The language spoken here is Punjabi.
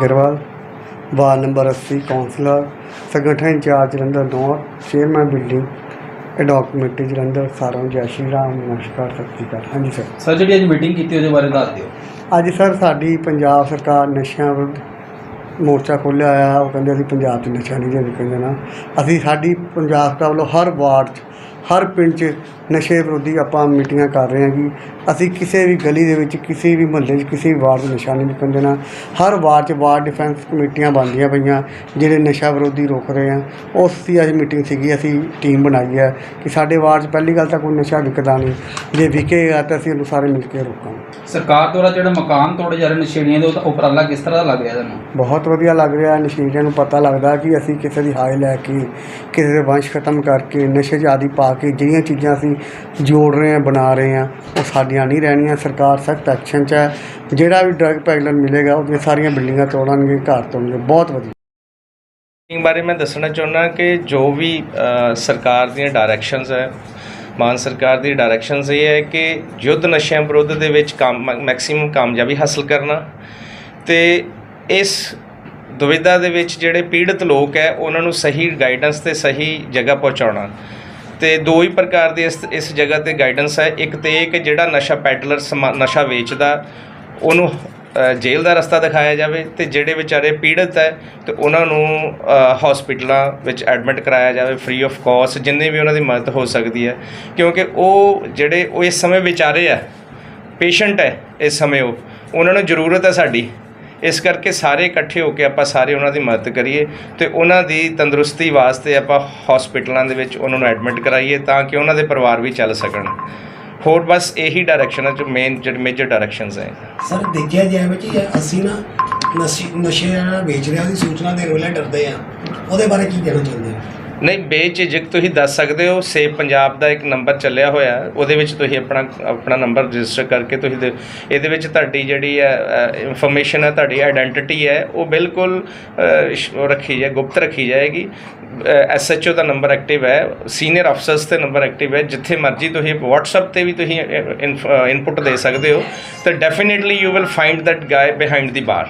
ਅਗਰਵਾਲ ਵਾਰਡ ਨੰਬਰ 80 ਕਾਉਂਸਲਰ ਸੰਗਠਨ in charge Jalandhar north chairman building ad hoc committee Jalandhar ਸਾਰਿਆਂ ਨੂੰ ਜੈ ਸ਼੍ਰੀ ਰਾਮ ਨਮਸਕਾਰ ਸਤਿ ਸ਼੍ਰੀ ਅਕਾਲ। ਹਾਂਜੀ ਸਰ। ਸਰ ਜਿਹੜੀ ਅੱਜ ਮੀਟਿੰਗ ਕੀਤੀ ਉਹਦੇ ਬਾਰੇ ਦੱਸ ਦਿਓ। ਅੱਜ ਸਰ ਸਾਡੀ ਪੰਜਾਬ ਸਰਕਾਰ ਨਸ਼ਿਆਂ ਵਿਰੁੱਧ ਮੋਰਚਾ ਖੋਲ੍ਹਿਆ ਆ ਉਹ ਕਹਿੰਦੇ ਅਸੀਂ ਪੰਜਾਬ 'ਚ ਨਸ਼ਾ ਨਹੀਂ ਜੇ ਵਿਕਣ ਦੇਣਾ। ਅਸੀਂ ਸਾਡੀ ਪੰਜਾਬ ਸਰਕਾਰ ਵੱਲੋਂ ਹਰ ਵਾਰਡ 'ਚ ਹਰ ਪਿੰਡ 'ਚ ਨਸ਼ੇ ਵਿਰੋਧੀ ਆਪਾਂ ਮੀਟਿੰਗਾਂ ਕਰ ਰਹੇ ਹਾਂ ਕਿ ਅਸੀਂ ਕਿਸੇ ਵੀ ਗਲੀ ਦੇ ਵਿੱਚ ਕਿਸੇ ਵੀ ਮੁਹੱਲੇ 'ਚ ਕਿਸੇ ਵੀ ਵਾਰਡ 'ਚ ਨਸ਼ਾ ਨਹੀਂ ਵਿਕਣ ਦੇਣਾ। ਹਰ ਵਾਰਡ 'ਚ ਵਾਰਡ ਡਿਫੈਂਸ ਕਮੇਟੀਆਂ ਬਣਦੀਆਂ ਪਈਆਂ ਜਿਹੜੇ ਨਸ਼ਾ ਵਿਰੋਧੀ ਰੋਕ ਰਹੇ ਆ। ਉਸ ਦੀ ਅੱਜ ਮੀਟਿੰਗ ਸੀਗੀ ਅਸੀਂ ਟੀਮ ਬਣਾਈ ਹੈ ਕਿ ਸਾਡੇ ਵਾਰਡ 'ਚ ਪਹਿਲੀ ਗੱਲ ਤਾਂ ਕੋਈ ਨਸ਼ਾ ਵਿਕਦਾ ਨਹੀਂ। ਜੇ ਵਿਕੇਗਾ ਤਾਂ ਅਸੀਂ ਉਹਨੂੰ ਸਾਰੇ ਮਿਲ ਕੇ ਰੋਕਾਂਗੇ। ਸਰਕਾਰ ਦੁਆਰਾ ਜਿਹੜਾ ਮਕਾਨ ਤੋੜੇ ਜਾ ਰਹੇ ਨਸ਼ੇੜੀਆਂ ਦੇ ਉਹਦਾ ਉਪਰਾਲਾ ਕਿਸ ਤਰ੍ਹਾਂ ਦਾ ਲੱਗ ਰਿਹਾ ਤੁਹਾਨੂੰ? ਬਹੁਤ ਵਧੀਆ ਲੱਗ ਰਿਹਾ। ਨਸ਼ੀਲਿਆਂ ਨੂੰ ਪਤਾ ਲੱਗਦਾ ਕਿ ਅਸੀਂ ਕਿਸੇ ਦੀ ਹਾਈ ਲੈ ਕੇ ਕਿਸੇ ਦੇ ਵੰਸ਼ ਖਤਮ ਕਰਕੇ ਨਸ਼ੇ 'ਚ ਆਦੀ ਪਾ ਕੇ ਜਿਹੜੀਆਂ ਚੀਜ਼ਾਂ ਅਸੀਂ ਜੋੜ ਰਹੇ ਹਾਂ, ਬਣਾ ਰਹੇ ਹਾਂ, ਉਹ ਸਾਡੀਆਂ ਨਹੀਂ ਰਹਿਣੀਆਂ। ਸਰਕਾਰ ਸਖਤ ਐਕਸ਼ਨ 'ਚ ਹੈ। ਜਿਹੜਾ ਵੀ ਡਰਗ ਪੈਗਲਰ ਮਿਲੇਗਾ, ਉਹਦੀਆਂ ਸਾਰੀਆਂ ਬਿਲਡਿੰਗਾਂ ਤੋੜਨਗੇ ਘਰ ਤੋੜਨਗੇ। ਬਹੁਤ ਵਧੀਆ। ਮੀਟਿੰਗ ਬਾਰੇ ਮੈਂ ਦੱਸਣਾ ਚਾਹੁੰਦਾ ਕਿ ਜੋ ਵੀ ਸਰਕਾਰ ਦੀਆਂ ਡਾਇਰੈਕਸ਼ਨਸ ਹੈ, ਮਾਨ ਸਰਕਾਰ ਦੀ ਡਾਇਰੈਕਸ਼ਨਸ ਇਹ ਹੈ ਕਿ ਯੁੱਧ ਨਸ਼ਿਆਂ ਵਿਰੁੱਧ ਦੇ ਵਿੱਚ ਕੰਮ ਮੈਕਸਿਮਮ ਕਾਮਯਾਬੀ ਹਾਸਲ ਕਰਨਾ ਤੇ ਇਸ ਦੁਵਿਧਾ ਦੇ ਵਿੱਚ ਜਿਹੜੇ ਪੀੜਤ ਲੋਕ ਹੈ, ਉਹਨਾਂ ਨੂੰ ਸਹੀ ਗਾਈਡੈਂਸ ਤੇ ਸਹੀ ਜਗ੍ਹਾ ਪਹੁੰਚਾਉਣਾ। ਤੇ ਦੋ ਹੀ ਪ੍ਰਕਾਰ ਦੀ ਇਸ ਇਸ ਜਗ੍ਹਾ ਤੇ ਗਾਈਡੈਂਸ ਹੈ। ਇੱਕ ਤੇ ਇਹ ਕਿ ਜਿਹੜਾ ਨਸ਼ਾ ਪੈਡਲਰ ਸਮਾ- ਨਸ਼ਾ ਵੇਚਦਾ, ਉਹਨੂੰ ਜੇਲ੍ਹ ਦਾ ਰਸਤਾ ਦਿਖਾਇਆ ਜਾਵੇ ਤੇ ਜਿਹੜੇ ਵਿਚਾਰੇ ਪੀੜਤ ਹੈ ਤੇ ਉਹਨਾਂ ਨੂੰ ਹਸਪੀਟਲਾਂ ਵਿੱਚ ਐਡਮਿਟ ਕਰਾਇਆ ਜਾਵੇ ਫ੍ਰੀ ਆਫ ਕਾਸਟ ਜਿੰਨੇ ਵੀ ਉਹਨਾਂ ਦੀ ਮਦਦ ਹੋ ਸਕਦੀ ਹੈ। ਕਿਉਂਕਿ ਉਹ ਜਿਹੜੇ, ਉਹ ਇਸ ਸਮੇਂ ਵਿਚਾਰੇ ਆ ਪੇਸ਼ੈਂਟ ਹੈ ਇਸ ਸਮੇਂ ਉਹ। ਉਹਨਾਂ ਨੂੰ ਜ਼ਰੂਰਤ ਹੈ ਸਾਡੀ। ਇਸ ਕਰਕੇ ਸਾਰੇ ਇਕੱਠੇ ਹੋ ਕੇ ਆਪਾਂ ਸਾਰੇ ਉਹਨਾਂ ਦੀ ਮਦਦ ਕਰੀਏ ਤੇ ਉਹਨਾਂ ਦੀ ਤੰਦਰੁਸਤੀ ਵਾਸਤੇ ਆਪਾਂ ਹਸਪੀਟਲਾਂ ਦੇ ਵਿੱਚ ਉਹਨਾਂ ਨੂੰ ਐਡਮਿਟ ਕਰਾਈਏ ਤਾਂ ਕਿ ਉਹਨਾਂ ਦੇ ਪਰਿਵਾਰ ਵੀ ਚੱਲ ਸਕਣ। ਹੋਰ ਬਸ ਇਹੀ ਡਾਇਰੈਕਸ਼ਨ ਹੈ ਜੋ ਮੇਨ ਜਿਹੜੇ ਮੇਜਰ ਡਾਇਰੈਕਸ਼ਨਸ ਹੈ। ਸਰ, ਦੇਖਿਆ ਜਾਵੇ ਕਿ ਅਸੀਂ ਨਾ ਨਸ਼ੇ ਨਸ਼ੇ ਜਿਹੜਾ ਵੇਚ ਰਿਹਾ ਉਹਦੀ ਸੂਚਨਾ ਦੇਣ ਵੇਲੇ ਡਰਦੇ ਆ ਉਹਦੇ ਬਾਰੇ ਕੀ ਕਹਿਣਾ ਚਾਹੁੰਦੇ ਹੋ? ਨਹੀਂ ਬੇਝਿਜਕ ਤੁਸੀਂ ਦੱਸ ਸਕਦੇ ਹੋ ਸੇਵ ਪੰਜਾਬ ਦਾ ਇੱਕ ਨੰਬਰ ਚੱਲਿਆ ਹੋਇਆ ਉਹਦੇ ਵਿੱਚ ਤੁਸੀਂ ਆਪਣਾ ਆਪਣਾ ਨੰਬਰ ਰਜਿਸਟਰ ਕਰਕੇ ਤੁਸੀਂ ਦੇ- ਇਹਦੇ ਵਿੱਚ ਤੁਹਾਡੀ ਜਿਹੜੀ ਹੈ ਇਨਫੋਰਮੇਸ਼ਨ ਹੈ ਤੁਹਾਡੀ ਆਇਡੈਂਟੀਟੀ ਹੈ ਉਹ ਬਿਲਕੁਲ ਅ, ਸ਼- ਉਹ ਰੱਖੀ ਜਾਏ ਗੁਪਤ ਰੱਖੀ ਜਾਏਗੀ। ਐਸਐਚਓ ਦਾ ਨੰਬਰ ਐਕਟਿਵ ਹੈ ਸੀਨੀਅਰ ਅਫਸਰਸ ਤੇ ਨੰਬਰ ਐਕਟਿਵ ਹੈ ਜਿੱਥੇ ਮਰਜ਼ੀ ਤੁਸੀਂ WhatsApp ਤੇ ਵੀ ਤੁਸੀਂ ਇਨਪੁਟ ਦੇ ਸਕਦੇ ਹੋ ਤਾਂ definitely you will find that guy behind the bar